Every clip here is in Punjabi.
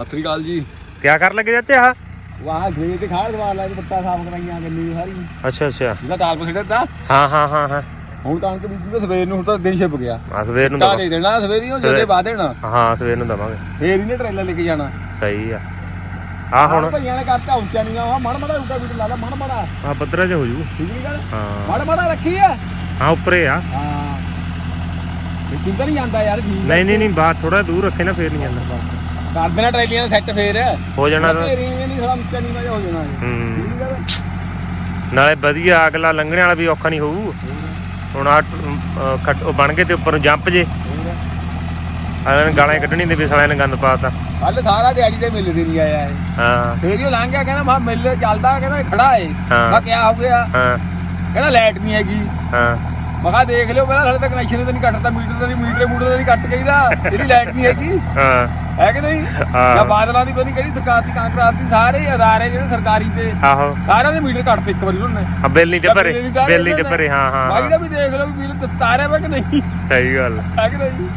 ਸਤਿ ਸ੍ਰੀ ਅਕਾਲ ਜੀ। ਕਿਆ ਕਰ ਲੱਗੇ ਜਾਂਦੇ ਆ ਵਾਹ ਗਰੇ ਤੇ ਖਾੜ ਦਵਾ ਲੈ ਪੱਤਾ ਸਾਫ਼ ਕਰਾਈਆਂ ਗੰਨੀ ਸਾਰੀ। ਅੱਛਾ ਅੱਛਾ। ਜਿਹਦਾ ਤਾਲ ਪਖੇੜਾ ਤਾ ਹਾਂ ਹਾਂ ਹਾਂ ਹਾਂ। ਹੁਣ ਕਣਕ ਬੀਜੀ ਤਾਂ ਸਵੇਰ ਨੂੰ ਹੁਣ ਤਾਂ ਦਿਨ ਛਿਪ ਗਿਆ। ਆ ਸਵੇਰ ਨੂੰ ਦਵਾ- ਦੇ ਦੇਣਾ ਸਵੇਰੀ ਉਹ ਜਦੇ। ਬਾਅਦ ਦੇਣਾ। ਹਾਂ ਸਵੇਰ ਨੂੰ ਦਵਾਂਗੇ। ਫੇਰ ਇਹਨੇ ਟਰੇਲਾ ਲੈ ਕੇ ਜਾਣਾ। ਸਹੀ ਆ। ਆ ਹੁਣ ਭਈਆਂ ਨੇ ਕਰਤਾ ਉੱਚਾ ਨਹੀਂ ਆ ਮੜ ਮੜਾ ਰੁਕਾ ਵੀ ਲਾ ਲਾ ਮੜ ਮੜਾ। ਆ ਪੱਧਰਾ ਜਿਹਾ ਹੋ ਜੂ। ਠੀਕ ਨਹੀਂ ਗੱਲ? ਹਾਂ। ਮੜ ਮੜਾ ਰੱਖੀ ਆ। ਹਾਂ ਉੱਪਰੇ ਆ। ਹਾਂ। ਕਿੰਦਰ ਨਹੀਂ ਜਾਂਦਾ ਯਾਰ ਠੀਕ ਨਹੀਂ ਨਹੀਂ ਨਹੀਂ ਬਾਹਰ ਥੋੜਾ ਦੂਰ ਰੱਖੇ ਨਾ ਫੇਰ ਨਹੀਂ ਜਾਂਦਾ ਕਰ ਦੇਣਾ ਟਰੇਲੀਆਂ ਸੈੱਟ ਫੇਰ। ਹੋ ਜਾਣਾ ਤਾਂ। ਫੇਰੀਆਂ ਨਹੀਂ ਥੋੜਾ ਉੱਚਾ ਨਹੀਂ ਹੋ ਜਾਣਾ ਇਹ। ਹੂੰ। ਠੀਕ ਨਾਲੇ ਵਧੀਆ ਅਗਲਾ ਲੰਘਣੇ ਵਾਲਾ ਵੀ ਔਖਾ ਨਹੀਂ ਹੋਊ। ਹੁਣ ਆ ਖੱਟ ਉਹ ਬਣ ਗਏ ਤੇ ਉੱਪਰ ਨੂੰ ਜੰਪ ਜੇ। ਹੋਰ ਅਗਲੇ ਨੇ ਗਾਲਾਂ ਹੀ ਕੱਢਣੀ ਦੇ ਵੀ ਸਾਲਿਆਂ ਨੇ ਗੰਦ ਪਾਤਾ। ਕੱਲ ਸਾਰਾ ਦਿਹਾੜੀ ਤੇ ਮਿਲ ਦੇ ਨਹੀਂ ਆਇਆ ਇਹ। ਹਾਂ। ਫੇਰ ਹੀ ਲੰਘ ਗਿਆ ਕਹਿੰਦਾ ਮਾ ਮਿਲ ਚੱਲਦਾ ਕਹਿੰਦਾ ਇਹ ਖੜਾ ਏ। ਹਾਂ। ਮੈਂ ਕਿਹਾ ਹੋ ਗਿਆ। ਹਾਂ। ਕਹਿੰਦਾ ਲਾਈਟ ਨਹੀਂ ਹੈਗੀ। ਹਾਂ। ਮੈਂ ਕਿਹਾ ਦੇਖ ਲਿਓ ਪਹਿਲਾਂ ਸਾਡੇ ਤਾਂ ਕਨੈਕਸ਼ਨ ਤੇ ਨਹੀਂ ਕੱਟਦਾ ਮੀਟਰ ਦਾ ਨਹੀਂ ਮੀਟਰ ਮੂਟਰ ਦਾ ਨਹੀਂ ਕੱਟ ਗਈਦਾ ਇਹਦੀ ਲਾਈਟ ਨਹੀਂ ਹੈਗੀ। ਹਾਂ। ਹੈ ਕਿ ਨਹੀਂ? ਹਾਂ। ਜਾਂ ਬਾਦਲਾਂ ਦੀ ਪਤਾ ਕਿਹੜੀ ਸਰਕਾਰ ਦੀ ਕਾਂਗਰਸ ਦੀ ਸਾਰੇ ਹੀ ਅਦਾਰੇ ਜਿਹੜੇ ਸਰਕਾਰੀ ਤੇ ਆਹੋ। ਸਾਰਿਆਂ ਦੇ ਮੀਟਰ ਕੱਟਦੇ ਇੱਕ ਵਾਰੀ ਉਹਨੇ। ਆ ਬਿੱਲ ਨਹੀਂ ਤੇ ਭਰੇ ਬਿੱਲ ਨਹੀਂ ਤੇ ਭਰੇ ਹਾਂ ਹਾਂ ਹਾਂ। ਦਾ ਵੀ ਦੇਖ ਲਓ ਵੀ ਬਿੱਲ ਤਾਰਿਆ ਵਾ ਕਿ ਨਹੀਂ। ਸਹੀ ਗੱਲ। ਹੈ ਕਿ ਨਹੀਂ?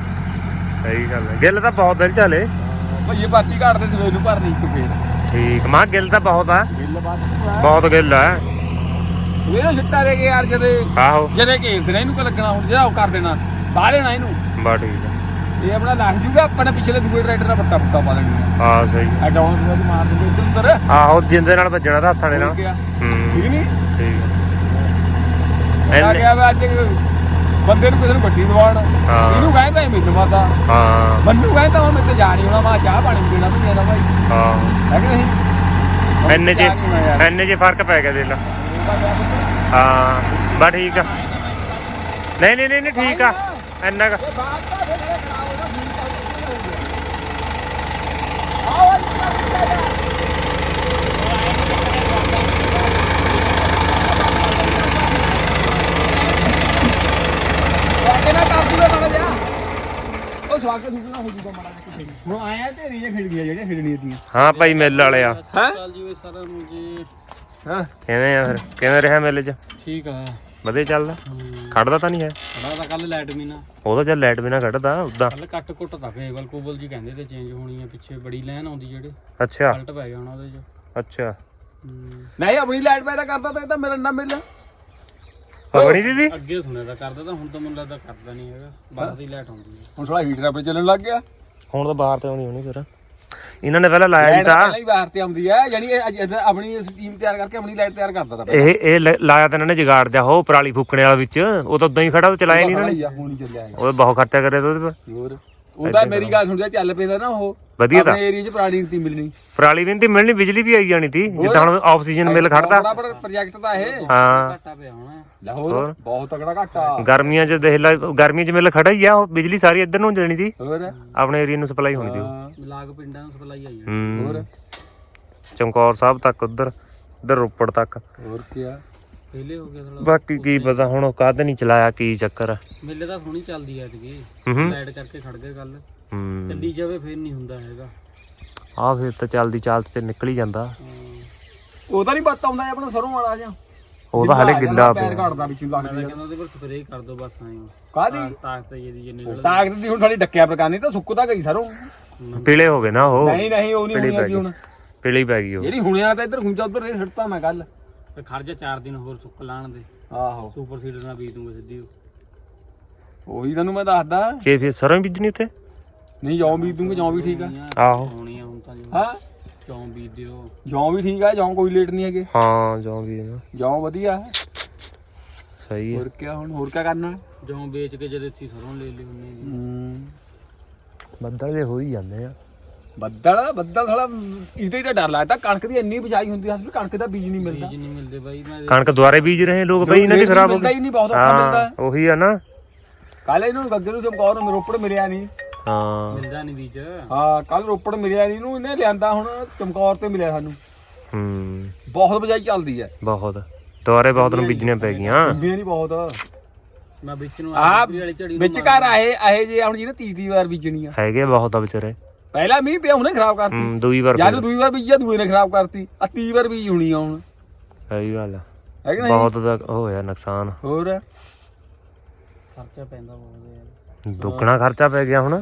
ਸਹੀ ਗੱਲ ਹੈ। ਗਿੱਲ ਤਾਂ ਬਹੁਤ ਦਿਲ ਚਾਲੇ। ਭਈਏ ਪਾਰਟੀ ਘਾਟਦੇ ਸਵੇਰ ਨੂੰ ਭਰਨੀ ਇੱਕ ਫੇਰ। ਠੀਕ ਮਾਂ ਗਿੱਲ ਤਾਂ ਬਹੁਤ ਆ। ਬਹੁਤ ਗਿੱਲ ਆ। ਇਹ ਛਿੱਟਾ ਦੇ ਕੇ ਯਾਰ ਜਦੇ ਆਹੋ। ਜਦੇ ਘੇਰ ਦੇਣਾ ਇਹਨੂੰ ਕਿ ਲੱਗਣਾ ਹੁਣ ਜਿਹੜਾ ਉਹ ਕਰ ਦੇਣਾ ਬਾਹ ਦੇਣਾ ਇਹਨੂੰ। ਬਾ ਠੀਕ ਆ। ਇਹ ਆਪਣਾ ਲੱਗ ਜੂਗਾ ਆਪਣੇ ਪਿਛਲੇ ਦੂਏ ਟਰੈਕਟਰ ਦਾ ਪੱਟਾ ਪੁੱਟਾ ਪਾ ਲੈਣੀ। ਹਾਂ ਸਹੀ ਆ। ਡਾਊਨ ਤੋਂ ਦੀ ਮਾਰ ਦਿੰਦੇ ਇੱਧਰ ਉੱਧਰ। ਆਹੋ ਜਿੰਦੇ ਨਾਲ ਵੱਜਣਾ ਤਾਂ ਹੱਥਾਂ ਦੇ ਨਾਲ। ਹੋ ਗਿਆ ਹੂੰ। ਠੀਕ ਨਹੀਂ ਠੀਕ ਆ। ਇੰਨੇ- ਗਿਆ ਵਾ ਅੱਜ ਬੰਦੇ ਨੂੰ ਕਿਸੇ ਨੂੰ ਗੱਡੀ ਦਵਾਣ ਹਾਂ। ਇਹਨੂੰ ਕਹਿੰਦਾ ਇਹ ਮੈਨੂੰ ਮਾਤਾ। ਹਾਂ। ਮੈਨੂੰ ਕਹਿੰਦਾ ਹੁਣ ਮੈਂ ਤੇ ਜਾ ਨਹੀਂ ਹੋਣਾ ਮੈਂ ਚਾਹ ਪਾਣੀ ਪੀਣਾ ਵੀ ਨਾ ਭਾਈ। ਹਾਂ। ਹੈ ਕਿ ਨਹੀਂ? ਇੰਨੇ ਚ ਜਾ ਨਹੀਂ ਹੋਣਾ ਯਾਰ। ਇੰਨੇ ਚ ਫ਼ਰਕ ਪੈ ਗਿਆ ਦੇਖ ਲਾ। ਹਾਂ ਬਾ ਠੀਕ ਆ। ਨਹੀਂ ਨਹੀਂ ਨਹੀਂ ਠੀਕ ਆ। ਇੰਨਾ ਕੁ ਹੋ ਜੂਗਾ ਮਾੜਾ ਜਿਹਾ ਕਿਸੇ ਨੂੰ ਹੁਣ ਆਇਆ ਤੇ ਰੀਆਂ ਖਿੜ ਗਈਆਂ ਜਿਹੜੀਆਂ ਖਿੜਣੀਆਂ ਤੀਆਂ। ਹਾਂ ਭਾਈ ਮਿਲ ਵਾਲੇ ਆ। ਹੈ? ਜੀ ਵੇ ਸਾਰਿਆਂ ਨੂੰ ਜੀ। ਹਾਂ। ਕਿਵੇਂ ਆ ਫਿਰ? ਕਿਵੇਂ ਰਿਹਾ ਮੇਲੇ 'ਚ? ਠੀਕ ਆ। ਵਧੀਆ ਚੱਲਦਾ? ਖੜਦਾ ਤਾਂ ਨਹੀਂ ਹੈ? ਬੜਾ ਤਾਂ ਕੱਲ ਲਾਈਟ ਮੀਨਾ ਉਹ ਤਾਂ ਚੱਲ ਲਾਈਟ ਬਿਨਾ ਕੱਢਦਾ ਉਦਾਂ। ਕੱਲ ਕੱਟ ਕੁੱਟ ਤਾਂ ਕੇਬਲ ਕੋਬਲ ਜੀ ਕਹਿੰਦੇ ਤੇ ਚੇਂਜ ਹੋਣੀ ਆ ਪਿੱਛੇ ਬੜੀ ਲਾਈਨ ਆਉਂਦੀ ਜਿਹੜੇ। ਅੱਛਾ। ਫਲਟ ਪੈ ਗਿਆ ਹੋਣਾ ਉਹਦੇ ਚ ਅੱਛਾ। ਨਹੀਂ ਆਪਣੀ ਲਾਈਟ ਪੈਦਾ ਕਰਦਾ ਤਾਂ ਇਹ ਤਾਂ ਮੇਰਾ ਨਾ ਮਿਲ। ਪਗੜੀ ਦੀਦੀ? ਅੱਗੇ ਸੁਣਿਆ ਤਾਂ ਕਰਦਾ ਤਾਂ ਹੁਣ ਤਾਂ ਮੈਨੂੰ ਲੱਗਦਾ ਕਰਦਾ ਨਹੀਂ ਹੈਗਾ। ਬਾਹਰ ਦੀ ਲਾਈਟ ਆਉਂਦੀ ਹੈ ਹੁਣ ਥੋੜਾ ਹੀਟਰ ਆਪਣੇ ਚੱਲਣ ਲੱਗ ਗਿਆ। ਹੁਣ ਤਾਂ ਬਾਹਰ ਤੇ ਆਉਣੀ ਹੋਣੀ ਫਿਰ। ਇਹਨਾਂ ਨੇ ਪਹਿਲਾਂ ਲਾਇਆ ਵੀ ਤਾਂ ਪਹਿਲਾਂ ਹੀ ਬਾਹਰ ਤੇ ਆਉਂਦੀ ਹੈ ਜਾਨੀ ਇਹ ਅੱਜ- ਅੱਜ ਆਪਣੀ ਸਕੀਮ ਤਿਆਰ ਕਰਕੇ ਆਪਣੀ ਲਾਈਟ ਤਿਆਰ ਕਰਦਾ ਤਾਂ ਇਹ ਇਹ ਲ- ਲਾਇਆ ਤਾਂ ਇਹਨਾਂ ਨੇ ਜਗਾੜ ਦਿਆ ਹੋ ਪਰਾਲੀ ਫੂਕਣੇ ਵਾਲਾ ਵਿੱਚ ਉਹ ਤਾਂ ਉਦਾਂ ਹੀ ਖੜਾ ਉਹ ਚਲਾਇਆ ਨਹੀਂ ਇਹਨਾਂ ਨੇ। ਹੁਣ ਚੱਲਿਆ ਹੈ ਉਹ ਬਹੁਤ ਖਰਚਾ ਕਰਿਆ ਤਾਂ ਉਹਦੇ ਪਰ। ਹੋਰ? ਉਹਦਾ ਮੇਰੀ ਗੱਲ ਸੁਣ ਜਾ ਚੱਲ ਪੈਂਦਾ ਨਾ ਉਹ ਵਧੀਆ ਤਾਂ। ਆਪਣੇ ਏਰੀਆ 'ਚ ਪੁਰਾਣੀ ਨਹੀਂ ਸੀ ਮਿਲਣੀ। ਪਰਾਲੀ ਵੀ ਨੀ ਤੀ ਮਿਲਣੀ ਬਿਜਲੀ ਵੀ ਆਈ ਜਾਣੀ ਤੀ ਜਿੱਦਾਂ ਹੁਣ ਆਕਸੀਜਨ ਮਿਲ ਖੜਦਾ ਬੜਾ ਬੜਾ ਪ੍ਰੋਜੈਕਟ ਤਾਂ ਇਹ। ਹਾਂ। ਘਾਟਾ ਪਿਆ ਹੋਣਾ। ਲਾਹੌਰ ਬਹੁਤ ਤਗੜਾ ਘਾਟਾ। ਗਰਮੀਆਂ 'ਚ ਦੇਖ ਲੈ ਗਰਮੀ 'ਚ ਮਿਲ ਖੜਾ ਹੀ ਆ ਉਹ ਬਿਜਲੀ ਸਾਰੀ ਇੱਧਰ ਨੂੰ ਜਾਣੀ ਤੀ ਹੋਰ? ਆਪਣੇ ਏਰੀਆ ਨੂੰ ਸਪਲਾਈ ਹੋਣੀ ਤੀ ਉਹ। ਲਾਗ ਪਿੰਡਾਂ ਨੂੰ ਸਪਲਾਈ ਆਈ ਹੋਰ? ਚਮਕੌਰ ਸਾਹਿਬ ਤੱਕ ਉਧਰ ਉਧਰ ਰੋਪੜ ਤੱਕ। ਹੋਰ ਕੀ ਆ? ਪਹਿਲੇ ਹੋ ਗਿਆ ਥੋੜਾ ਬਾਕੀ ਕੀ ਪਤਾ ਹੁਣ ਉਹ ਕਦ ਨਹੀਂ ਚਲਾਇਆ ਕੀ ਚੱਕਰ। ਆ। ਮੇਲੇ ਤਾਂ ਸੋਹਣੀ ਚੱਲਦੀ ਐ ਤੀਗੇ ਹੂੰ ਹੂੰ। ਲਾਈਟ ਕਰਕੇ ਖੜ ਗਏ ਕੱਲ ਹੂੰ। ਚੱਲੀ ਜਾਵੇ ਫੇਰ ਨਹੀਂ ਹੁੰਦਾ ਹੈਗਾ। ਆ ਫਿਰ ਤਾਂ ਚੱਲਦੀ ਚਾਲ ਤੇ ਨਿਕਲ ਹੀ ਜਾਂਦਾ। ਹਾਂ। ਉਹ ਤਾਂ ਨਹੀਂ ਪਤਾ ਆਉਂਦਾ ਆਪਣਾ ਸਰੋਂ ਵਾਲਾ ਜਾਂ। ਉਹ ਤਾਂ ਹਲੇ ਗਿੱਲਾ ਪੈਰ ਪਿਆ। ਘੜਦਾ ਵਿੱਚ ਮੈਂ ਲੱਗਦੀ ਤਾਂ ਆ ਕਹਿੰਦਾ ਉਹਦੇ ਪਰ ਸਪਰੇਅ ਕਰ ਦੋ ਬਸ ਆਏ ਕਾਦੀ ਤਾਕਤ ਜਿਹਦੀ ਜਿੰਨੇ ਨਿਕਲ ਤਾਕਤ ਦੀ ਹੁਣ ਸਾਡੀ ਡੱਕਿਆ ਪ੍ਰਕਾਨੀ ਤਾਂ ਸੁੱਕਦਾ ਗਈ ਸਰੋਂ। ਪੀਲੇ ਹੋ ਗਏ ਨਾ ਉਹ। ਨਹੀਂ ਨਹੀਂ ਉਹ ਨਹੀਂ ਹੋਣੀ ਪੈ ਹੈਗੀ ਹੁਣ। ਪੀਲੇ ਹੀ ਪੈ ਗਈ ਉਹ। ਜਿਹੜੀ ਹੁਣੇ ਤਾਂ ਇੱਧਰ ਖੁੰਚਾ ਉੱਧਰ ਇਹ ਛੱਡਤਾ ਮੈਂ ਕੱਲ ਤੇ ਖੜ ਜਾ 4 ਦਿਨ ਹੋਰ ਸੁੱਕ ਲਾਣ ਦੇ। ਆਹੋ। ਸੁਪਰ ਸੀਡਰ ਨਾਲ ਬੀਜ ਦੂੰਗਾ ਸਿੱਧੀ ਉਹ। ਉਹੀ ਤੁਹਾਨੂੰ ਮੈਂ ਦੱਸਦਾ। ਕਿ ਫਿਰ ਸਰੋਂ ਹੀ ਬੀਜਣੀ ਉੱਥੇ? ਨਹੀਂ ਜੌਂ ਬੀਜ ਦੂੰਗੇ ਜੌਂ ਵੀ ਠੀਕ ਆ। ਆਹੋ। ਹੋਣੀ ਆ ਹੁਣ ਤਾਂ ਜੀ ਹਾਂ। ਚੌਂ ਬੀਜ ਦਿਓ। ਜੌਂ ਵੀ ਠੀਕ ਆ ਜੌਂ ਕੋਈ ਲੇਟ ਨਹੀਂ ਹੈਗੇ। ਹਾਂ ਜੋ ਵੀ ਨਾ ਜੌਂ ਵਧੀਆ। ਸਹੀ ਹੈ ਹੋਰ ਕੀ ਹੁਣ ਹੋਰ ਕੀ ਕਰਨਾ? ਜੌਂ ਵੇਚ ਕੇ ਜਦ ਇੱਥੇ ਸਰੋਂ ਲੈ ਲਈ ਉਹਨੇ ਹੂੰ। ਬੱਦਲ ਜੇ ਹੋ ਹੀ ਜਾਂਦੇ ਆ। ਬੱਦਲ ਬੱਦਲ ਥੋੜਾ ਇਹਦੇ ਹੀ ਤਾਂ ਡਰ ਲੱਗਦਾ ਕਣਕ ਦੀ ਇੰਨੀ ਬਿਜਾਈ ਹੁੰਦੀ ਅਸਲ ਵਿੱਚ ਕਣਕ ਦਾ ਬੀਜ ਨਹੀਂ ਮਿਲਦਾ। ਬੀਜ ਨਹੀਂ ਮਿਲਦੇ ਬਾਈ ਮੈਂ ਕਣਕ ਦੁਆਰੇ ਬੀਜ ਰਹੇ ਲੋਕ ਬਈ ਇਹਨਾਂ ਦੀ ਖਰਾਬ ਹੋ ਮਿਲਦਾ ਗਈ ਹੀ ਨਹੀਂ ਬਹੁਤ ਔਖਾ ਮਿਲਦਾ। ਹਾਂ ਉਹੀ ਆ ਨਾ। ਕੱਲ ਇਹਨੂੰ ਗੱਗੇ ਨੂੰ ਚਮਕੌਰ ਨੂੰ ਰੋਪੜ ਮਿਲਿਆ ਨਹੀਂ। ਹਾਂ। ਮਿਲਦਾ ਨਹੀਂ ਬੀਜ। ਹਾਂ ਕੱਲ ਰੋਪੜ ਮਿਲਿਆ ਨਹੀਂ ਇਹਨੂੰ ਇਹਨੇ ਲਿਆਂਦਾ ਹੁਣ ਚਮਕੌਰ ਤੇ ਮਿਲਿਆ ਸਾਨੂੰ। ਹੂੰ। ਬਹੁਤ ਬਿਜਾਈ ਚੱਲਦੀ ਹੈ ਬਹੁਤ। ਦੁਆਰੇ ਬਹੁਤ ਨੂੰ ਬੀਜਣੀਆਂ ਪੈ ਗਈਆਂ। ਬੀਜੀਆਂ ਨਹੀਂ ਬਹੁਤ। ਮੈਂ ਵਿੱਚ ਨੂੰ ਆ ਆਖਰੀ ਵਾਲੀ ਝੜੀ ਵਿੱਚ ਘਰ ਆਏ ਆਏ ਜੇ ਹੁਣ ਜਿਹਨੇ ਤੀਜੀ ਵਾਰ ਬੀਜਣੀ ਆ। ਹੈਗੇ ਬਹੁਤ ਆ ਵਿਚਾਰੇ। ਪਹਿਲਾ ਮੀਂਹ ਪਿਆ ਉਹਨੇ ਖਰਾਬ ਕਰਤੀ। ਹੂੰ ਦੂਈ ਵਾਰ ਯਾਰ ਦੂਈ ਵਾਰ ਬੀਜਿਆ ਦੂਏ ਨੇ ਖਰਾਬ ਕਰਤੀ। ਆ ਤੀ ਵਾਰ ਬੀਜ ਹੋਣੀ ਆ ਹੁਣ। ਸਹੀ ਗੱਲ ਆ। ਹੈ ਕਿ ਨਹੀਂ? ਬਹੁਤ ਦਾ ਹੋਇਆ ਨੁਕਸਾਨ। ਹੋਰ? ਖਰਚਾ ਪੈਂਦਾ ਬਹੁਤ ਯਾਰ ਦੁੱਗਣਾ ਖਰਚਾ ਪੈ ਗਿਆ ਹੁਣ।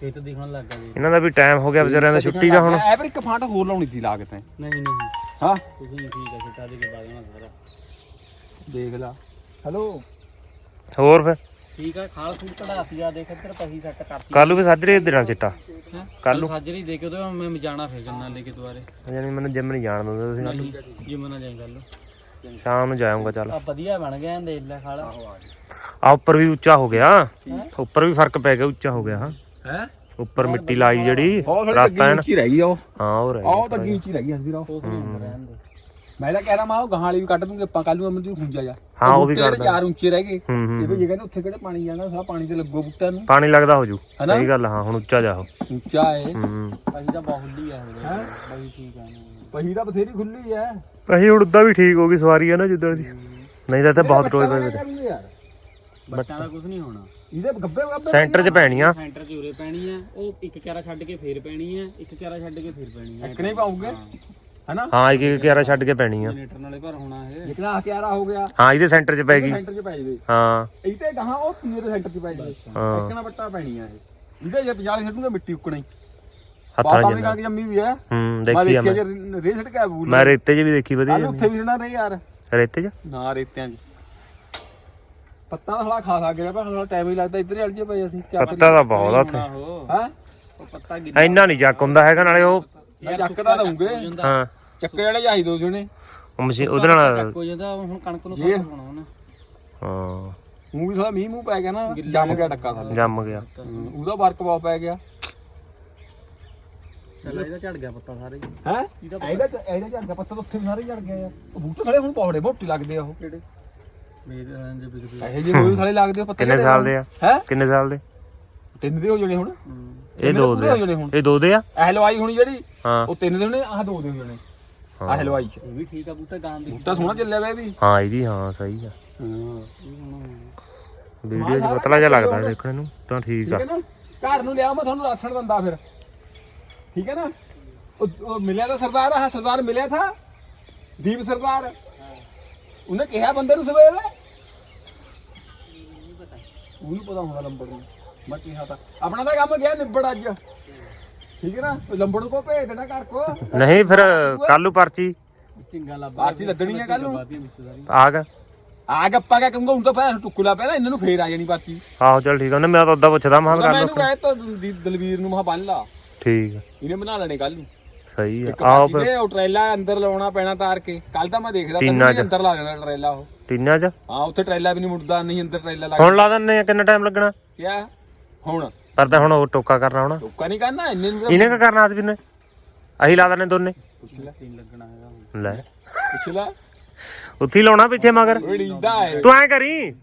ਖੇਤ ਦਿਖਣ ਲੱਗ ਗਿਆ ਜੀ। ਇਹਨਾਂ ਦਾ ਵੀ ਟਾਈਮ ਹੋ ਗਿਆ ਵਿਚਾਰਿਆਂ ਦਾ ਛੁੱਟੀ ਦਾ ਹੁਣ। ਐ ਪਰ ਇੱਕ ਫਾਂਟ ਹੋਰ ਲਾਉਣੀ ਸੀ ਲਾ ਕੇ ਤੈਂ। ਨਹੀਂ ਨਹੀਂ ਹਾਂ? ਤੁਸੀਂ ਠੀਕ ਹੈ ਛੱਟਾ ਦੇ ਕੇ ਸਾਰਾ ਦੇਖ ਲਾ। ਹੈਲੋ? ਹੋਰ ਫਿਰ? ਠੀਕ ਹੈ ਖਾਲ ਫੂਡ ਕਢਾਤੀ ਆ ਦੇਖ ਇੱਧਰ ਪਹੀ ਸੈੱਟ ਕਰਤੀ। ਕੱਲ ਨੂੰ ਵੀ ਸਾਜਰੇ ਦੇਣਾ ਚਿੱਟਾ ਨੂੰ? ਸਾਜਰੀ ਦੇ ਕੇ ਉਹਦੇ ਮੈਂ ਜਾਣਾ ਫਿਰ ਜੰਨਾ ਲੈ ਕੇ ਦੁਆਰੇ। ਯਾਨੀ ਮੈਨੂੰ ਜਿਮ ਨਹੀਂ ਜਾਣ ਦਿੰਦੇ ਤੁਸੀਂ। ਨਹੀਂ ਜਿਮ ਨਾ ਜਾਈ ਗੱਲ। ਸ਼ਾਮ ਨੂੰ ਜਾਊਂਗਾ ਚੱਲ। ਆ ਵਧੀਆ ਬਣ ਗਿਆ ਦੇਖ ਲੈ ਖਾਲ। ਆ ਉੱਪਰ ਵੀ ਉੱਚਾ ਹੋ ਗਿਆ। ਉੱਪਰ ਵੀ ਫ਼ਰਕ ਪੈ ਗਿਆ ਉੱਚਾ ਹੋ ਗਿਆ ਹਾਂ। ਹੈ? ਉੱਪਰ ਮਿੱਟੀ ਲਾਈ ਜਿਹੜੀ ਉਹ ਰਸਤਾ ਹੈ ਨਾ। ਰਹਿ ਗਈ ਉਹ। ਹਾਂ ਉਹ ਰਹਿ ਉਹ ਤਾਂ ਅੱਗੇ ਉੱਚੀ ਰਹਿ ਗਈ ਹਸਬੀਰਾ ਹੁੰਦਾ ਰਹਿਣ ਦੇ। ਮੈਂ ਤਾਂ ਕਹਿ ਰਹਾ ਮਾਂ ਉਹ ਗਾਹਾਂ ਵਾਲੀ ਵੀ ਕੱਢ ਦੂੰਗੇ ਆਪਾਂ ਕੱਲ ਨੂੰ ਅਮਨ ਦੀ ਖੁੰਜਾ ਜਾ। ਹਾਂ, ਉਹ ਵੀ ਬੂਟੇ ਕੱਢ ਦਾਂਗੇ। ਚਾਰ ਉੱਚੇ ਰਹਿ ਗਏ। ਇਹ ਵੀ ਜੇ ਕਹਿੰਦੇ ਉੱਥੇ ਕਿਹੜੇ ਪਾਣੀ ਜਾਣਾ ਸਾਰਾ ਪਾਣੀ ਤੇ ਲੱਗੋ ਬੂਟਿਆਂ ਨੂੰ। ਪਾਣੀ ਲੱਗਦਾ ਹੋ ਜੂ? ਸਹੀ ਗੱਲ ਆ, ਹਾਂ ਹੁਣ ਉੱਚਾ ਜਾ ਉਹ। ਉੱਚਾ ਏ ਪਹੀ ਤਾਂ ਬਾਹੁੱਲੀ ਆ। ਉਹਦੇ ਹੈਂ? ਪਹੀ ਠੀਕ ਆ ਪਹੀ ਤਾਂ ਬਥੇਰੀ ਖੁੱਲੀ ਐ ਹੁਣ ਉਦਾਂ ਵੀ ਠੀਕ ਹੋ ਗਈ ਸਵਾਰੀ ਹੈ ਨਾ ਜਿੱਦਣ ਦੀ। ਨਹੀਂ ਤਾਂ ਇੱਥੇ ਬਹੁਤ ਟੋਏ ਪਏ ਯਾਰ? ਬੱਟਾਂ ਦਾ ਕੁਝ ਨਹੀਂ ਹੋਣਾ। ਇਹਦੇ ਗੱਬੇ ਗੱਬੇ ਸੈਂਟਰ 'ਚ ਪੈਣੀਆਂ ਸੈਂਟਰ 'ਚ ਉਰੇ ਪੈਣੀ ਆ। ਉਹ ਇੱਕ ਕਿਆਰਾ ਛੱਡ ਕੇ ਫੇਰ ਪੈਣੀ ਆ ਇੱਕ ਕਿਆਰਾ ਛੱਡ ਕੇ ਫੇਰ ਪੈਣੀ ਆ। ਇੱਕਣੇ ਪਾਉਗੇ? ਹੈਨਾ? ਹਾਂ ਇੱਕ ਇੱਕ ਕਿਆਰਾ ਛੱਡ ਕੇ ਪੈਣੀ ਆ। ਜਨਰੇਟਰ ਨਾਲੇ ਭਰ ਹੋਣਾ ਇਹ। ਜਿਕਣਾ ਹਥਿਆਰਾ ਹੋ ਗਿਆ। ਹਾਂ ਇਹਦੇ ਸੈਂਟਰ 'ਚ ਪੈ ਗਈ। ਸੈਂਟਰ 'ਚ ਪੈ ਜਵੇ। ਹਾਂ। ਇਹ ਤੇ ਗਾਹਾਂ ਉਹ ਪੀਰ ਦੇ ਸੈਂਟਰ 'ਚ ਪੈ ਜਵੇ। ਹਾਂ। ਇੱਕਣਾ ਬੱਟਾ ਪੈਣੀ ਆ ਇਹ। ਇਹਦੇ ਜੇ 50 ਛੱਡੂਗੇ ਮਿੱਟੀ ਉੱਕਣੀ। ਹੱਥਾਂ 'ਚ ਦੀ ਜਿੰਨਾ ਕਣਕ ਜੰਮੀ ਵੀ ਐ ਹੂੰ ਮੈਂ ਦੇਖੀ ਆ ਦੇਖਿਆ ਮੈਂ। ਜੇ ਰੇ ਛੱਡ ਕੇ ਬੂਲ ਮੈਂ ਰੇਤੇ 'ਚ ਵੀ ਦੇਖੀ ਵਧੀਆ ਕੱਲ ਉੱਥੇ ਵੀ ਰਹਿਣਾ ਰੇ ਯਾਰ। ਰੇਤੇ 'ਚ? ਨਾ ਰੇਤਿਆਂ 'ਚ। ਪੱਤਾ ਥੋੜਾ ਖਾ ਖਾ ਗਿਆ ਪਰ ਥੋੜਾ ਟਾਈਮ ਹੀ ਲੱਗਦਾ। ਇੱਧਰ ਹੀ ਅੜ ਜੇ ਪਏ ਅਸੀਂ। ਕੀ ਪੱਤਾ ਤਾਂ ਬਹੁਤ ਆ ਉੱਥੇ। ਹੈ? ਉਹ ਪੱਤਾ ਗਿੱਲਾ। ਇੰਨਾ ਨਹੀਂ ਜੱਕ ਹੁੰਦਾ ਹੈਗਾ ਨਾਲੇ ਉਹ ਮੈਂ ਚੱਕਦਾ ਦਊਂਗੇ। ਹਾਂ ਚੱਕੇ ਵਾਲੇ ਚਾਹੀ ਦੋ ਜਣੇ। ਉਹ ਮਸ਼ੀਨ ਉਹਦੇ ਨਾਲ ਹੋ ਜਾਂਦਾ ਹੁਣ ਕਣਕ ਨੂੰ ਜੇ- ਪਾਉਣਾ ਉਹਨੇ। ਹਾਂ। ਮੂੰਹ ਵੀ ਥੋੜਾ ਮੀਂਹ ਮੂੰਹ ਪੈ ਗਿਆ ਨਾ ਜੰਮ ਗਿਆ ਟੱਕਾ ਥੱਲੇ। ਜੰਮ ਗਿਆ। ਹੂੰ, ਉਹਦਾ ਵਰਕ ਬਹੁਤ ਪੈ ਗਿਆ। ਚੱਲ ਇਹਦਾ ਝੜ ਗਿਆ ਪੱਤਾ ਸਾਰੇ ਹੀ। ਇਹਦਾ ਇਹਦਾ ਝੜ ਗਿਆ ਪੱਤਾ ਤਾਂ ਉੱਥੇ ਵੀ ਸਾਰੇ ਝੜ ਗਏ ਯਾਰ ਉਹ ਬੂਟੇ ਖੜੇ ਹੁਣ ਪੌੜੇ ਮੋਟੀ ਲੱਗਦੇ ਆ ਉਹ। ਕਿਹੜੇ? ਮੇਰੇ ਰਾਂ ਦੇ ਬਿਗਦੇ ਇਹੋ ਜਿਹੇ ਹੋਏ ਸਾਰੇ ਲੱਗਦੇ ਆ ਪੱਤੇ ਕਿੰਨੇ ਸਾਲ ਦੇ ਆ? ਹੈ? ਕਿੰਨੇ ਸਾਲ ਦੇ? ਤਿੰਨ ਦੇ ਹੋ ਜਾਣੇ ਹੁਣ। ਇਹ ਦੋ ਦੇ ਆ। ਹੁਣ ਇਹ ਦੋ ਦੇ ਆ? ਇਹ ਹਲਵਾਈ ਹੋਣੀ ਜਿਹੜੀ ਹਾਂ। ਉਹ ਤਿੰਨ ਦੇ ਹੋਣੇ ਆਹ ਦੋ ਦੇ ਹੋ ਜਾਣੇ ਆਹ ਹਲਵਾਈ ਚ। ਇਹ ਵੀ ਠੀਕ ਆ ਬੂਟਾ ਗਾਂ ਦੀ। ਬੂਟਾ ਸੋਹਣਾ ਚੱਲਿਆ ਵੇ ਵੀ। ਹਾਂ ਇਹ ਵੀ ਹਾਂ ਸਹੀ ਆ। ਹਾਂ। ਵੀਡੀਓ 'ਚ ਪਤਲਾ ਜਿਹਾ ਲੱਗਦਾ ਦੇਖਣ ਨੂੰ ਤਾਂ ਠੀਕ ਠੀਕ ਆ ਹੈ ਨਾ? ਘਰ ਨੂੰ ਲਿਆ ਮੈਂ ਤੁਹਾਨੂੰ ਰਾਸ਼ਨ ਦਿੰਦਾ ਫਿਰ। ਠੀਕ ਹੈ ਨਾ? ਉਹ ਉਹ ਮਿਲਿਆ ਤਾਂ ਸਰਦਾਰ ਆ ਸਰਦਾਰ ਮਿਲਿਆ ਥਾ। ਦੀਪ ਸਰਦਾਰ। ਉਹਨੇ ਕਿਹਾ ਬੰਦੇ ਨੂੰ ਸਵੇਰੇ? ਉਹਨੂੰ ਪਤਾ ਹੋਣਾ ਲੰਬੜ ਨੂੰ। ਆਪਣਾ ਤਾਂ ਕੰਮ ਗਿਆ ਨਿਬੜ ਅੱਜ। ਠੀਕ ਹੈ ਨਾ? ਉਹ ਲੰਬੜ ਨੂੰ ਕੋ ਭੇਜ ਦੇਣਾ ਘਰ ਕੋ? ਨਹੀਂ ਫਿਰ ਕੱਲ ਨੂੰ ਪਰਚੀ। ਚਿੰਗਾ ਲਾ ਪਾਰਟੀ ਲੱਗਣੀ ਹੈ ਕੱਲ ਨੂੰ? ਸਾਰੀ। ਆ ਗੱਪਾ ਕਾ ਕਹੂੰਗਾ ਹੁਣ ਤਾਂ ਫੇਰ ਟੁੱਕੂਲਾ ਪੈਣਾ ਇਹਨਾਂ ਨੂੰ ਫੇਰ ਆ ਜਾਣੀ ਪਾਰਟੀ ਆਹੋ ਚੱਲ ਠੀਕ ਆ। ਉਹਨੇ ਮੈਂ ਤਾਂ ਉਦਾਂ ਪੁੱਛਦਾ ਮੈਂ ਉਹਦਾ ਕਿਹਾ ਮੈਨੂੰ ਕਰ ਲਓ। ਕਹਿ ਤਾ ਦੀ- ਦਲਵੀਰ ਨੂੰ ਮਹਾ ਬੰਨ ਲਾ। ਠੀਕ ਆ। ਇਹਨੇ ਬਣਾ ਲੈਣੇ ਕੱਲ ਨੂੰ। ਸਹੀ ਆ। ਇੱਕ ਆਓ ਬਾਕੀ ਫਿਰ ਤੇ ਉਹ ਟਰੇਲਾ ਅੰਦਰ ਲਾਉਣਾ ਪੈਣਾ ਤਾਰ ਕੇ। ਕੱਲ ਤਾਂ ਮੈਂ ਦੇਖਦਾ ਟੀਨਾ ਤੈਨੂੰ ਚ। ਅੰਦਰ ਲਾ ਦੇਣਾ ਟਰੇਲਾ ਉਹ। ਟੀਨਾ 'ਚ? ਹਾਂ ਉੱਥੇ ਟਰੇਲਾ ਵੀ ਨਹੀਂ ਮੁੜਦਾ ਨਹੀਂ ਅੰਦਰ ਟਰੇਲਾ ਲੱਗ ਹੁਣ ਲਾ ਦਿੰਨੇ ਆ ਕਿੰਨਾ ਟਾਈਮ ਲੱਗਣਾ? ਗਿਆ ਹੁਣ? ਪਰ ਤਾਂ ਹੁਣ ਉਹ ਟੋਕਾ ਕਰਨਾ ਹੋਣਾ। ਟੋਕਾ ਨਹੀਂ ਕਰਨਾ? ਇੰਨੇ ਨੂੰ ਇਹਨੇ ਕੀ ਕਰਨਾ ਆਦਮੀ ਨੇ? ਅਸੀਂ ਲਾ ਦਿੰਨੇ ਦੋਨੇ। ਪੁੱਛ ਲੈ। ਤਿੰਨ ਲੱਗਣਾ ਹੈਗਾ ਹੁਣ। ਲੈ। ਪੁੱਛ ਲੈ। ਉੱਥੇ ਹੀ ਲਾਉਣਾ ਪਿੱਛੇ ਮਗਰ। ਹੈ। ਤੂੰ ਐ ਕਰੀ।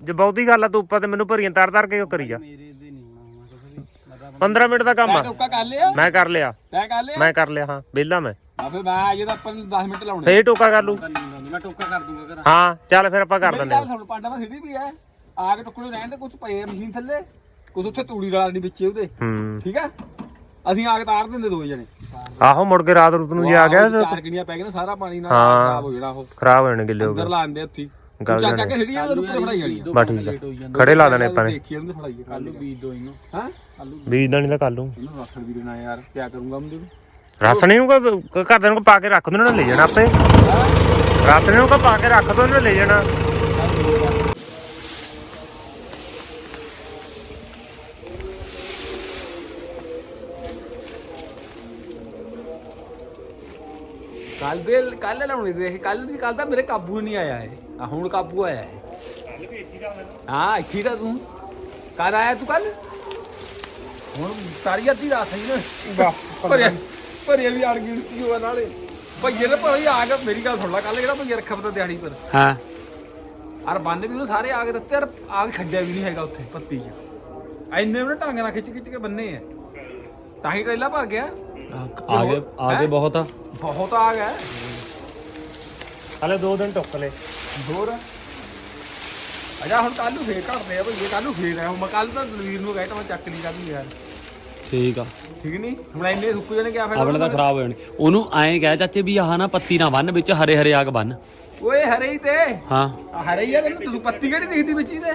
ਜੇ ਬਹੁਤੀ ਗੱਲ ਆ ਤੂੰ ਉੱਪਰ ਤੇ ਮੈਨੂੰ ਭਰੀਆਂ ਤਰ ਤਰ ਕੇ ਉਹ ਕਰੀ ਜਾ। ਮੇਰੇ ਦੇ ਨਹੀਂ ਹੋਣਾ ਹੁਣ ਕੁਝ ਵੀ ਮੈਂ ਤਾਂ 15 ਮਿੰਟ ਦਾ ਕੰਮ ਆ। ਟੋਕਾ ਕਰ ਲਿਆ? ਮੈਂ ਕਰ ਲਿਆ। ਤੈਂ ਕਰ ਲਿਆ? ਮੈਂ ਕਰ ਲਿਆ ਹਾਂ। ਵਿਹਲਾ ਮੈਂ। ਆ ਫੇ ਮੈਂ ਅਜੇ ਤਾਂ ਆਪਾਂ ਨੂੰ 10 ਮਿੰਟ ਲਾਉਣੇ। ਫੇਰ ਟੋਕਾ ਕਰ ਲੂ ਮੈਂ ਟੋਕਾ ਕਰ ਦੂੰਗਾ ਘਰ। ਹਾਂ ਚੱਲ ਫਿਰ ਆਪਾਂ ਕਰ ਪਾਂਡਾ ਮੈਂ ਸਿੱਧੀ ਵੀ ਹੈ। ਆ ਕੇ ਟੁਕੜੇ ਰਹਿਣ ਦੇ ਕੁਝ ਪਏ ਆ ਮਸ਼ੀਨ ਥੱਲੇ। ਕੁਝ ਉੱਥੇ ਤੂੜੀ ਰਲਾ ਨਹੀਂ ਵਿੱਚ ਉਹਦੇ। ਹੂੰ। ਠੀਕ ਹੈ ਅਸੀਂ ਆ ਕੇ ਤਾਰ ਦਿੰਦੇ ਦੋਵੇਂ ਜਣੇ। ਆਹੋ ਮੁੜ ਕੇ ਰਾਤ ਰੁਤ ਨੂੰ ਜੇ ਆ ਗਿਆ ਤਾਂ ਚਾਰ ਕਿਣੀਆਂ ਪੈ ਗਈਆਂ ਸਾਰਾ ਪਾਣੀ ਨਾਲ ਹਾਂ। ਖਰਾਬ ਹੋ ਜਾਣਾ ਉਹ। ਖਰਾਬ ਹੋ ਜਾਣੇ ਗਿੱਲੇ ਹੋ ਅੰਦਰ ਗਏ। ਲਾਉਂਦੇ ਉੱਥੇ। ਗੱਲ ਚੱਕ ਜਾਣੇ। ਕੇ ਸਿੜੀਆਂ ਦੇ ਉੱਪਰ ਫੜਾਈ ਜਾਣੀ ਬਾ ਠੀਕ ਲੇਟ ਹੋਈ ਆ। ਜਾਂਦਾ ਖੜੇ ਲਾ ਦੇਣੇ ਆਪਾਂ ਨੇ। ਦੇਖੀ ਉਹਨੂੰ ਫੜਾਈਏ ਕੱਲ ਨੂੰ ਬੀਜ ਦੋ ਇਹਨੂੰ। ਹਾਂ? ਬੀਜ ਦਾ ਨਹੀਂ ਤਾਂ ਕਰ ਲੂ ਇਹਨੂੰ ਰਾਖਣ ਵੀ ਦੇਣਾ ਯਾਰ ਕੀ ਕਰੂੰਗਾ ਮੈਂ ਤੈਨੂੰ? ਰਾਸਣੇ ਨੂੰ ਕੋ ਘਰਦਿਆਂ ਨੂੰ ਕੋ ਪਾ ਕੇ ਰੱਖ ਦੋ ਉਹਨਾਂ ਨੇ ਲੈ ਜਾਣਾ ਆਪੇ। ਰਾਸਣੇ ਨੂੰ ਕੋ ਪਾ ਕੇ ਰੱਖ ਦੋ ਉਹਨਾਂ ਨੇ ਲੈ ਜਾਣਾ। ਕੱਲ ਦੇ ਕੱਲ ਲਾਉਣੀ ਦੇ ਕੱਲ ਦੀ ਕੱਲ ਤਾਂ ਮੇਰੇ ਕਾਬੂ ਨਹੀਂ ਆਇਆ ਹੈ ਆ ਹੁਣ ਕਾਬੂ ਆਇਆ ਹੈ ਹਾਂ ਇੱਥੇ ਤਾਂ ਤੂੰ। ਕਦ ਆਇਆ ਤੂੰ ਕੱਲ ਹੁਣ ਸਾਰੀ ਅੱਧੀ ਰਾਤ ਸਹੀ ਨਾ। ਭਰਿਆ ਭਰਿਆ ਵੀ ਅੜ ਗਈ ਕੀ ਹੋਇਆ ਨਾਲੇ। ਭਈਏ ਨੇ ਭਾਈ ਆ ਕੇ ਮੇਰੀ ਗੱਲ ਸੁਣ ਲੈ ਕੱਲ ਜਿਹੜਾ ਭਈਆ ਰੱਖਿਆ ਪਤਾ ਦਿਹਾੜੀ ਪਰ। ਹਾਂ। ਅਰ ਬੰਨ ਵੀ ਉਹਨੂੰ ਸਾਰੇ ਆ ਕੇ ਦਿੱਤੇ ਯਾਰ ਆ ਕੇ ਖੱਡਿਆ ਵੀ ਨਹੀਂ ਹੈਗਾ ਉੱਥੇ ਪੱਤੀ 'ਚ। ਐਨੇ ਉਹਨੇ ਢੰਗ ਨਾਲ ਖਿੱਚ ਖਿੱਚ ਕੇ ਬੰਨੇ ਆ। ਤਾਂ ਹੀ ਟਰੇਲਾ ਭਰ ਗਿਆ। ਆ ਗਏ ਆ ਗਏ ਬਹੁਤ ਆ। ਬਹੁਤ ਆ ਗਿਆ ਹਲੇ 2 ਦਿਨ ਟੁੱਕ ਲੈ ਹੋਰ? ਅਜਾ ਹੁਣ ਕੱਲ ਨੂੰ ਫੇਰ ਘਟਦੇ ਆ ਭਈ ਕੱਲ ਨੂੰ ਫੇਰ ਆ ਹੁਣ ਮੈਂ ਕੱਲ ਤਾਂ ਦਲਵੀਰ ਨੂੰ ਕਹਿ ਤਾ ਮੈਂ ਚੱਕ ਲਈ ਕੱਲ ਯਾਰ। ਠੀਕ ਆ। ਠੀਕ ਨਹੀਂ ਹੁਣ ਇੰਨੇ ਸੁੱਕ ਜਾਣੇ ਕਿਆ ਆਪਣੇ ਤਾਂ ਫਾਇਦਾ ਖਰਾਬ ਹੋ ਜਾਣੇ। ਉਹਨੂੰ ਐਂ ਕਹਿ ਚਾਚੇ ਵੀ ਆਹ ਨਾ ਪੱਤੀ ਨਾ ਬੰਨ ਵਿੱਚ ਹਰੇ ਹਰੇ ਆਗ ਬੰਨ। ਓਏ ਹਰੇ ਹੀ ਤੇ। ਹਾਂ। ਆ ਹਰੇ ਹੀ ਆ ਤੈਨੂੰ ਤੁਸੀਂ ਪੱਤੀ ਕਿਹੜੀ ਦਿਖਦੀ ਵਿੱਚ ਇਹਦੇ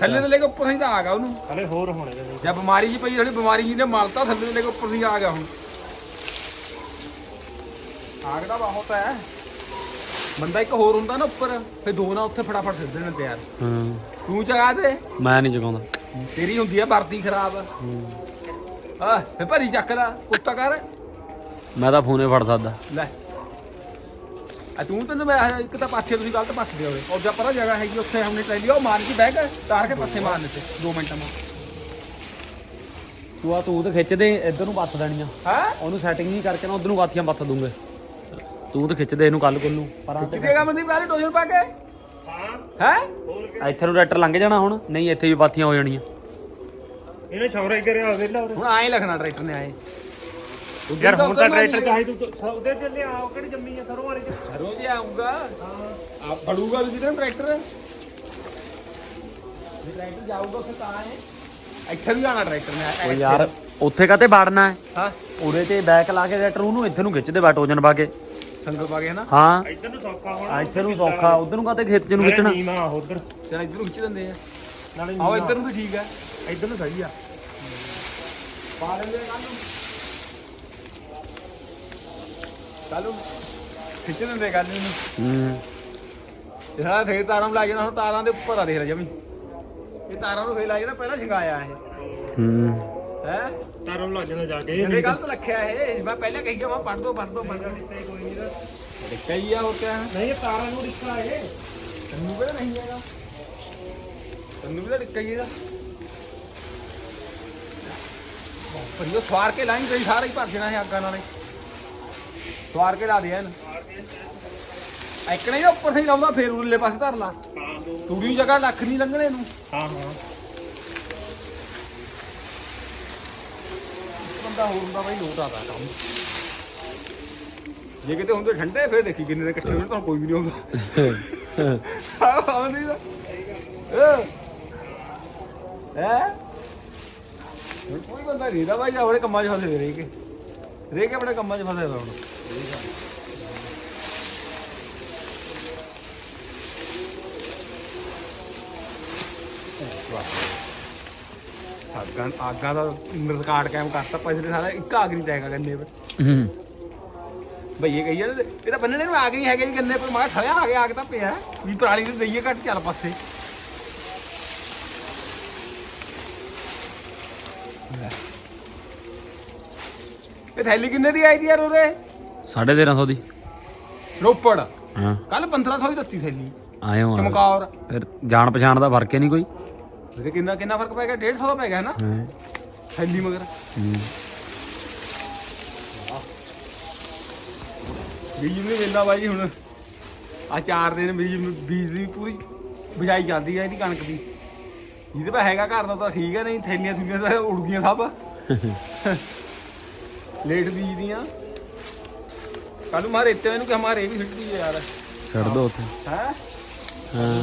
ਥੱਲੇ ਤੋਂ ਲੈ ਕੇ ਉੱਪਰ ਨਹੀਂ ਤਾਂ ਆ ਗਿਆ ਉਹਨੂੰ। ਹਲੇ ਹੋਰ ਹੋਣੇ ਜਾਂ ਬਿਮਾਰੀ ਜੀ ਪਈ ਥੋੜੀ ਬਿਮਾਰੀ ਜੀ ਨੇ ਮਾਰਤਾ ਥੱਲੇ ਤੋਂ ਲੈ ਕੇ ਉੱਪਰ ਨਹੀਂ ਆ ਗਿਆ ਹੁਣ। ਆਗ ਦਾ ਬਹੁਤ ਹੈ। ਬੰਦਾ ਇੱਕ ਹੋਰ ਹੁੰਦਾ ਨਾ ਉੱਪਰ ਫਿਰ ਦੋ ਨਾ ਉੱਥੇ ਫਟਾਫਟ ਸਿੱਧ ਦੇਣ ਤਿਆਰ। ਹਾਂ। ਤੂੰ ਜਗਾ ਦੇ। ਮੈਂ ਨਹੀਂ ਜਗਾਉਂਦਾ। ਤੇਰੀ ਹੁੰਦੀ ਆ ਵਰਦੀ ਖਰਾਬ। ਆ ਫੇ ਭਰੀ ਚੱਕ ਲੈ ਕੁੱਤਾ ਕਰ। ਮੈਂ ਤਾਂ ਫੋਨੇ ਫੜ ਸਕਦਾ। ਲੈ। ਆ ਤੂੰ ਤੈਨੂੰ ਮੈਂ ਇੱਕ ਤਾਂ ਪਾਥੇ ਤੁਸੀਂ ਗਲਤ ਪਾਸੇ ਹੋਵੇ ਉਹ ਜਾਂ ਪਰਾਂ ਜਗ੍ਹਾ ਹੈਗੀ ਉੱਥੇ ਹਮਨੇ ਟ੍ਰੈਲੀ ਉਹ ਮਾਰ ਕੇ ਬਹਿ ਕੇ ਤਾਰ ਕੇ ਪਾਸੇ ਮਾਰਨੇ ਤੇ 2 ਮਿੰਟਾਂ ਮਾ। ਤੂੰ ਆ ਤੂੰ ਤੇ ਖਿੱਚ ਦੇ ਇੱਧਰ ਨੂੰ ਪੱਥ ਦੇਣੀਆਂ। ਹਾਂ? ਉਹਨੂੰ ਸੈਟਿੰਗ ਨਹੀਂ ਕਰਕੇ ਨਾ ਉਧਰ ਨੂੰ ਪਾਥੀਆਂ ਪੱਥ ਦੂੰਗੇ। ਤੂੰ ਤੇ ਖਿੱਚ ਦੇ ਇਹਨੂੰ ਕੱਲ ਕੋਲ। ਨੂੰ ਪਰਾਂ ਤੇ ਕਿਤੇ ਮਨਦੀਪ? ਪਹਿਲੇ ਟੋਸ਼ਨ ਪਾ ਕੇ। ਹਾਂ। ਹੈ? ਇੱਥੇ ਨੂੰ ਟਰੈਕਟਰ ਲੰਘ ਜਾਣਾ ਹੁਣ। ਨਹੀਂ ਇੱਥੇ ਵੀ ਪਾਥੀਆਂ ਹੋ ਜਾਣੀਆਂ। ਇਹਨੇ ਛੌਰਾ ਹੀ ਕਰਿਆ ਵੇਲਾ ਹੁਣ ਆਏ ਲਿਖਣਾ ਟਰੈਕਟਰ ਨੇ ਆਏ। ਯਾਰ ਹੁਣ ਤਾਂ ਟਰੈਕਟਰ ਚਾਹੀ ਤੂੰ ਉਹਦੇ ਚੱਲੇ ਆ ਉਹ ਕਿਹੜੀ ਜੰਮੀ ਆ ਸਰੋਂ ਵਾਲੇ ਚ? ਰੋਜ਼ ਆਉਂਗਾ ਆ ਫੜੂਗਾ ਵੀ ਕਿਤੇ ਟਰੈਕਟਰ। ਜੇ ਟਰੈਕਟਰ ਜਾਊਗਾ ਉੱਥੇ ਤਾਂ ਆਏ। ਇੱਥੇ ਵੀ ਆਣਾ ਟਰੈਕਟਰ ਨੇ। ਉਹ ਯਾਰ ਉੱਥੇ ਕਾਤੇ ਬਾੜਨਾ ਹੈ? ਹਾਂ। ਉਰੇ ਤੇ ਬੈਕ ਲਾ ਕੇ ਟਰੈਕਟਰ ਉਹਨੂੰ ਇੱਥੇ ਨੂੰ ਖਿੱਚ ਦੇ ਬੈਟੋਜਨ ਪਾ ਕੇ। ਸੰਗਲ ਪਾ ਕੇ ਹਨਾ? ਹਾਂ। ਇੱਧਰ ਨੂੰ ਸੌਖਾ ਆ ਹੋਣਾ ਇੱਥੇ ਨੂੰ ਸੌਖਾ ਉਧਰ ਨੂੰ ਕਾਤੇ ਖੇਤ ਚ ਨੂੰ ਖਿੱਚਣਾ? ਨੀਮਾ ਉਧਰ। ਚਲ ਇੱਧਰ ਨੂੰ ਖਿੱਚ ਦਿੰਦੇ ਆ। ਨਾਲੇ ਆਓ ਇੱਧਰ ਨੂੰ ਵੀ ਠੀਕ ਹੈ ਇੱਧਰ ਨੂੰ ਸਹੀ ਆ। ਪਾ ਲੈਂਦੇ ਕੱਲ ਨੂੰ। ਕੱਲ ਨੂੰ ਖਿੱਚ ਦਿੰਦੇ ਕੱਲ ਨੂੰ। ਹੂੰ। ਜਿਹੜਾ ਫੇਰ ਤਾਰਾਂ ਨੂੰ ਲਾ ਜਾਣਾ ਹੁਣ ਤਾਰਾਂ ਦੇ ਉੱਪਰ ਆ ਦੇਖ ਲੈ ਜਮੀ ਇਹ ਤਾਰਾਂ ਨੂੰ ਫੇਰ ਲਾ ਜਾਣਾ ਪਹਿਲਾਂ ਛੰਗਾਇਆ ਇਹ। ਹੂੰ। ਹੈ? ਤਾਰਾਂ ਨੂੰ ਲੱਗ ਜਾਂਦਾ ਜਾ ਕੇ। ਇਹਨੇ ਗਲਤ ਰੱਖਿਆ ਇਹ। ਮੈਂ ਪਹਿਲਾਂ ਕਹੀ ਗਿਆ ਮੈਂ ਪੜ ਦੋ ਪੜ ਦੋ ਪੜ ਦੋ। ਕਈ ਆ ਹੋ ਕਿਆ ਨਹੀਂ ਇਹ ਤਾਰਾਂ ਨੂੰ ਰਿਸ਼ਤਾ ਹੈ ਤੈਨੂੰ ਕਿਹੜਾ ਨਹੀਂ ਹੈਗਾ। ਤੈਨੂੰ ਵੀ ਤਾਂ ਡਿੱਕਾ ਹੀ ਇਹਦਾ। ਪਰ ਇਹ ਸਵਾਰ ਕੇ ਲਾਈਨ ਤੇ ਸਾਰਾ ਹੀ ਭਰ ਦੇਣਾ ਹੈ ਅੱਗਾਂ ਨਾਲੇ। ਸਵਾਰ ਕੇ ਲਾ ਦੇ ਇਹਨ। ਐਕਣੇ ਹੀ ਉੱਪਰ ਨਹੀਂ ਲਾਉਂਦਾ ਫੇਰ ਉਰਲੇ ਪਾਸੇ ਧਰ ਲਾ। ਤੂੜੀ ਜਗ੍ਹਾ ਲੱਖ ਨਹੀਂ ਲੰਘਣੇ ਨੂੰ। ਹਾਂ ਹਾਂ। ਬੰਦਾ ਹੋਰ ਹੁੰਦਾ ਬਾਈ, ਲੋਟ ਆਦਾ ਕੰਮ। ਜੇ ਕਿਤੇ ਹੁੰਦੇ ਠੰਡੇ, ਫੇਰ ਦੇਖੀ ਕਿੰਨੇ ਦੇ ਇਕੱਠੇ ਹੋਣ, ਤਾਂ ਕੋਈ ਵੀ ਨਹੀਂ ਆਉਂਦਾ ਆਹ ਆਉਂਦੀ ਦਾ ਹੈ? ਹੁਣ ਕੋਈ ਬੰਦਾ ਨਹੀਂ ਦਾ ਬਾਈ ਜਾ ਆਪਣੇ ਕੰਮਾਂ 'ਚ ਫਸੇ ਹੋਏ ਰਹਿ ਕੇ। ਰਹਿ ਕੇ ਆਪਣੇ ਕੰਮਾਂ 'ਚ ਫਸੇ ਹੋਏ ਹੁਣ। ਆਗਾਂ ਆਗਾਂ ਦਾ ਰਿਕਾਰਡ ਕਾਇਮ ਕਰਤਾ ਪਿਛਲੇ ਸਾਲ ਇੱਕ ਆਗ ਨਹੀਂ ਟੈਗਾ ਗੰਨੇ ਪਰ। ਹੂੰ। ਭਈਏ ਕਹੀ ਜਾਂਦੇ ਇਹ ਤਾਂ ਬੰਨਣੇ ਨੂੰ ਆਗ ਨਹੀਂ ਹੈਗੇ ਜੀ ਗੰਨੇ ਪਰ ਮੈਂ ਖੜਿਆ ਆ ਗਿਆ ਆਗ ਤਾਂ ਪਿਆ। ਵੀ ਪਰਾਲੀ ਤੇ ਦਈਏ ਘੱਟ ਚੱਲ ਪਾਸੇ। ਇਹ ਥੈਲੀ ਕਿੰਨੇ ਦੀ ਆਈ ਦੀ ਯਾਰ ਉਰੇ 1350 ਦੀ। ਰੋਪੜ। ਹਾਂ। ਕੱਲ 1500 ਹੀ ਦਿੱਤੀ ਥੈਲੀ। ਹੋ। ਚਮਕੌਰ। ਫਿਰ ਜਾਣ ਪਛਾਣ ਦਾ ਫ਼ਰਕ ਹੈ ਨਹੀਂ ਕੋਈ। ਤੇ ਕਿੰਨਾ ਕਿੰਨਾ ਫ਼ਰਕ ਪੈ ਗਿਆ? 150 ਦਾ ਪੈ ਗਿਆ ਨਾ? ਹਾਂ। ਥੈਲੀ ਮਗਰ। ਬੀਜ ਨੂੰ ਵੇਲਾ ਬਾਈ ਹੁਣ। ਆ ਚਾਰ ਦਿਨ ਬੀਜ ਬੀਜ ਦੀ ਪੂਰੀ ਬਿਜਾਈ ਚੱਲਦੀ ਹੈ ਇਹਦੀ ਕਣਕ ਦੀ। ਜਿਹਦੇ ਪਾ ਹੈਗਾ ਘਰ ਦਾ ਤਾਂ ਠੀਕ ਹੈ ਨਹੀਂ ਥੈਲੀਆਂ ਥੁਲੀਆਂ ਤਾਂ ਉੜ ਗਈਆਂ ਸਭ। ਲੇਟ ਬੀਜ ਦੀਆਂ ਕੱਲ ਨੂੰ ਮਾਰੇ ਇੱਥੇ ਇਹਨੂੰ ਕਿ ਹਮਾਰੇ ਵੀ ਸਿੱਟਦੀ ਹੈ ਯਾਰ। ਛੱਡ ਦੋ ਉੱਥੇ। ਹੈ? ਹਾਂ।